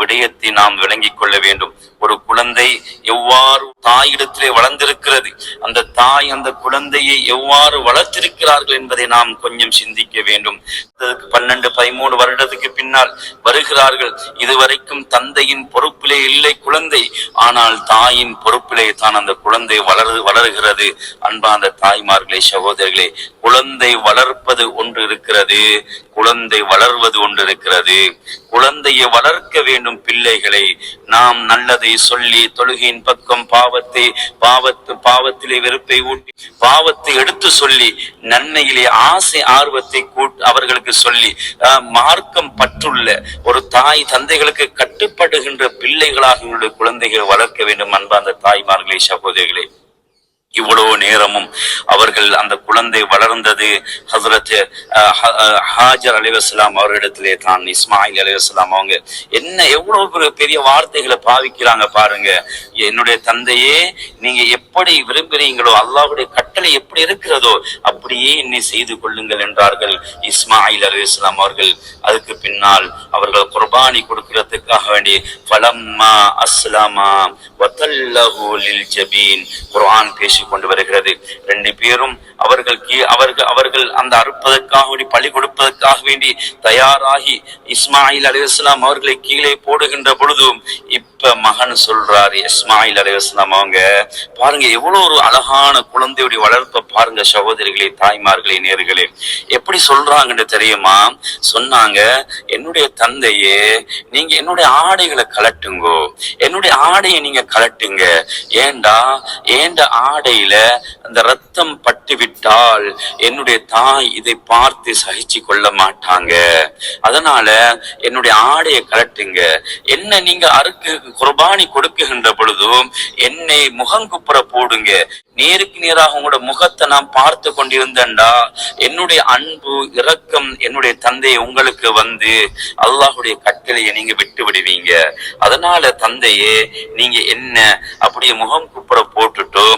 விடயத்தை நாம் விளங்கிக் கொள்ள வேண்டும். ஒரு குழந்தை எவ்வாறு தாயிடத்திலே வளர்ந்திருக்கிறது? அந்த தாய் அந்த குழந்தையை எவ்வாறு வளர்த்திருக்கிறார்கள் என்பதை நாம் கொஞ்சம் சிந்திக்க வேண்டும். அதற்கு பன்னெண்டு பதிமூணு வருடத்துக்கு பின்னால் வருகிறார்கள். இதுவரைக்கும் தந்தையின் பொறுப்பிலே இல்லை குழந்தை. ஆனால் தாயின் பொறுப்பிலே தான் அந்த குழந்தை வளரு வளர்கிறது. அன்பார்ந்த தாய்மார்களே சகோதரர்களே குழந்தை வளர்ப்பது ஒன்று இருக்கிறது. குழந்தை வளர்வது ஒன்று இருக்கிறது. குழந்தையை வளர்க்க வேண்டும் பிள்ளைகளை நாம் நல்லதை சொல்லி தொழுகையின் பக்கம் பாவத்தை பாவத்து பாவத்திலே வெறுப்பை ஊட்டி பாவத்தை எடுத்து சொல்லி நன்மையிலே ஆசை ஆர்வத்தை கூட் அவர்களுக்கு சொல்லி ஆஹ், மார்க்கம் பற்றுள்ள ஒரு தாய் தந்தைகளுக்கு கட்டுப்படுகின்ற பிள்ளைகளாக உள்ள குழந்தைகளை வளர்க்க வேண்டும் அன்பார்ந்த தாய்மார்களே சகோதரிகளே. இவ்வளவு நேரமும் அவர்கள் அந்த குழந்தை வளர்ந்தது. ஹசரத் ஹாஜர் அலிவஸ்லாம் அவர்களிடத்திலே தான் இஸ்மாயில் அலிவஸ்லாம் அவங்க என்ன எவ்வளவு பெரிய- வார்த்தைகளை பாவிக்கிறாங்க பாருங்க. என்னுடைய தந்தையே நீங்க எப்படி விரும்புறீங்களோ அல்லாவுடைய கட்டளை எப்படி இருக்கிறதோ அப்படியே என்னை செய்து கொள்ளுங்கள் என்றார்கள் இஸ்மாயில் அலிவஸ்லாம் அவர்கள். அதுக்கு பின்னால் அவர்கள் குர்பானி கொடுக்கிறதுக்காக வேண்டி பலம்மா அஸ்லாமா வதல்லஹு ஜபீன். குர்ஆன் பேசி கொண்டு வருகிறது. ரெண்டு பேரும் அவர்கள் அவர்கள் அவர்கள் அந்த அறுப்பதற்காக வேண்டி பழி கொடுப்பதற்காக வேண்டி தயாராகி இஸ்மாயில் அலைஹிஸ்ஸலாம் அவர்களை கீழே போடுகின்ற பொழுதும் இப்ப மகன் சொல்றாரு இஸ்மாயில் அலைஹிஸ்ஸலாம் அவங்க. பாருங்க எவ்வளவு ஒரு அழகான குழந்தையுடைய வளர்ப்பை பாருங்க சகோதரிகளே தாய்மார்களே நேர்களே. எப்படி சொல்றாங்கன்னு தெரியுமா? சொன்னாங்க என்னுடைய தந்தையே நீங்க என்னுடைய ஆடைகளை கலட்டுங்கோ என்னுடைய ஆடையை நீங்க கலட்டுங்க ஏண்டா? ஏண்ட ஆடையில அந்த ரத்தம் பட்டு விட்டால் என்னுடைய தாய் இதை பார்த்து சகிச்சு கொள்ள மாட்டாங்க. அதனால என்னுடைய ஆடையை கலட்டுங்க என்ன நீங்க அறுக்கு குர்பானி கொடுக்குகின்ற பொழுதும் என்னை முகங்குப்புற போடுங்க. நேருக்கு நேராக உங்களோட முகத்தை நான் பார்த்து கொண்டிருந்தேன்டா. என்னுடைய அன்பு இரக்கம் என்னுடைய தந்தை உங்களுக்கு வந்து அல்லாஹுடைய கட்டளையை நீங்க விட்டு விடுவீங்க அதனால தந்தையே நீங்க என்ன அப்படியே முகம் குப்புற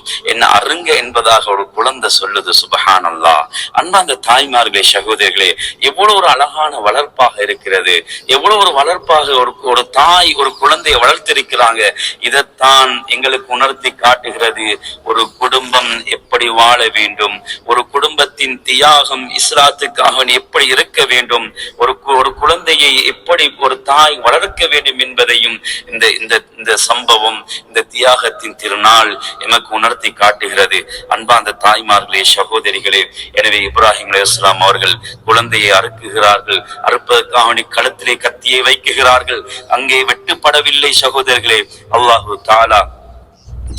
போட்டுட்டு என்ன அருங்க என்பதாக ஒரு குழந்தை சொல்லுது சுபஹான் அல்லாஹ் அன்பாந்த தாய்மார்களே சகோதரர்களே எவ்வளவு ஒரு அழகான வளர்ப்பாக இருக்கிறது. எவ்வளவு ஒரு வளர்ப்பாக ஒரு ஒரு தாய் ஒரு குழந்தையை வளர்த்திருக்கிறாங்க. இதைத்தான் எங்களுக்கு உணர்த்தி காட்டுகிறது. ஒரு குடும்பம் எப்படி வாழ வேண்டும்? ஒரு குடும்பத்தின் தியாகம் இஸ்லாத்துக்காக எப்படி இருக்க வேண்டும்? ஒரு ஒரு குழந்தையை எப்படி ஒரு தாய் வளர்க்க வேண்டும் என்பதையும் இந்த இந்த இந்த சம்பவம் இந்த தியாகத்தின் திருநாள் எமக்கு உணர் நடத்தி காட்டுகிறது. அன்பாந்த தாய்மார்களே சகோதரிகளே எனவே இப்ராஹிம் அலைஹிஸ்ஸலாம் அவர்கள் குழந்தையை அறுக்குகிறார்கள். அறுப்பதற்காக அவனை கழுத்திலே கத்தியை வைக்குகிறார்கள். அங்கே வெட்டுப்படவில்லை சகோதரர்களே அல்லாஹு தாலா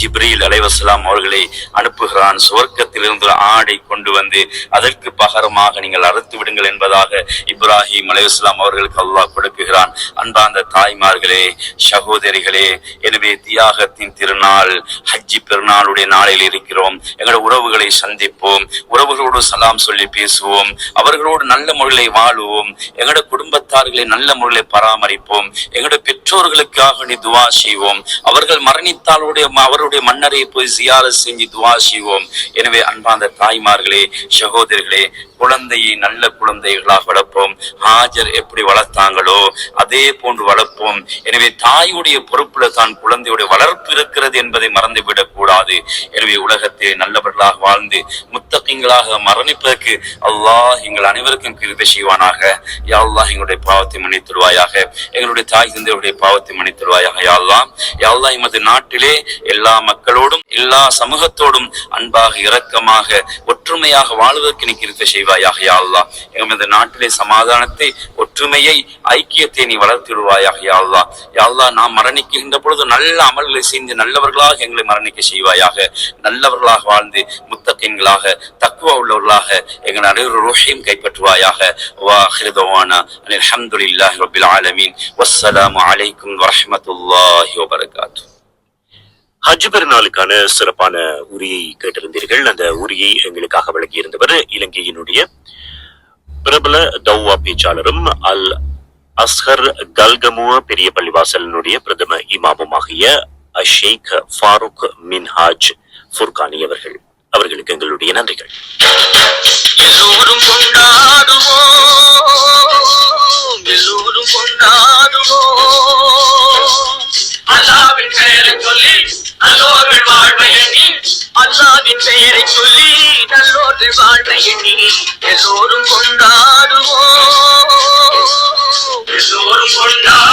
ஜிப்ரீல் அலைவசலாம் அவர்களை அனுப்புகிறான். சுவர்க்கத்திலிருந்து ஆடை கொண்டு வந்து அதற்கு பகரமாக நீங்கள் அறுத்து விடுங்கள் என்பதாக இப்ராஹிம் அலைவசலாம் அவர்களுக்கு அல்லாஹ் கொடுக்குகிறான். அன்பார்ந்த தாய்மார்களே சகோதரிகளே எனவே தியாகத்தின் திருநாள் ஹஜ்ஜி பெருநாளுடைய நாளில் இருக்கிறோம். எங்களோட உறவுகளை சந்திப்போம். உறவுகளோடு சலாம் சொல்லி பேசுவோம். அவர்களோடு நல்ல முறைகளை வாழுவோம். எங்களோட குடும்பத்தார்களை நல்ல முறைகளை பராமரிப்போம். எங்களோட பெற்றோர்களுக்காக நீ துவா செய்வோம். அவர்கள் மரணித்தாலுடைய அவருடைய மன்னரை போய் ஜியார செஞ்சு துவா செய்வோம். எனவே அன்பாந்த தாய்மார்களே சகோதரிகளே குழந்தையை நல்ல குழந்தைகளாக வளர்ப்போம். ஹாஜர் எப்படி வளர்த்தாங்களோ அதே போன்று வளர்ப்போம். எனவே தாயுடைய பொறுப்புல தான் குழந்தையுடைய வளர்ப்பு இருக்கிறது என்பதை மறந்துவிடக் கூடாது. எனவே உலகத்தை நல்லவர்களாக வாழ்ந்து முத்தகங்களாக மரணிப்பதற்கு அல்லாஹ் எங்கள் அனைவருக்கும் கிருபை செய்வானாக. யா அல்லாஹ் எங்களுடைய பாவத்தை மன்னித்துருவாயாக எங்களுடைய தாய் தந்தையுடைய பாவத்தை மன்னித்துருவாயாக யா அல்லாஹ் யா அல்லாஹ் எமது நாட்டிலே எல்லா மக்களோடும் எல்லா சமூகத்தோடும் அன்பாக இரக்கமாக ஒற்றுமையாக வாழ்வதற்கு நீ இருக்க செய்வாயாக யாழ்லா அல்லாஹ். இந்த நாட்டிலே சமாதானத்தை ஒற்றுமையை ஐக்கியத்தை நீ வளர்த்திடுவாயாக யா யாழ்லா நாம் மரணிக்கின்ற பொழுது நல்ல அமல்களை செய்து நல்லவர்களாக எங்களை மரணிக்க செய்வாயாக நல்லவர்களாக வாழ்ந்து முத்தக்கின்களாக தக்குவா உள்ளவர்களாக எங்கள் அனைவரும் ரோஷையும் கைப்பற்றுவாயாக. வாஹிருதவானா அல்ஹம்துலில்லாஹி ரப்பில் ஆலமீன். வஸ்ஸலாமு அலைக்கும் வரமத்துல்லாஹி வபரகாத்து ஹஜ் பெருநாளுக்கான சிறப்பான உரியை கேட்டிருந்தீர்கள். அந்த உரியை எங்களுக்காக வழங்கியிருந்தவர் இலங்கையினுடைய பிரபல தௌவா பேச்சாளரும் அல் அஸ்ஹர் கல்கமுவ பெரிய பள்ளிவாசலினுடைய பிரதம இமாமுமாகிய அஷேக் ஃபாரூக் மின்ஹாஜ் ஃபுர்கானி அவர்கள். அவர்களுக்கு எங்களுடைய நன்றிகள். எல்லோரும் கொண்டாடுவோம். ஒரு வாழ்வை எல்லோரும் கொண்டாடுவோம். எல்லோரும் கொண்டாடு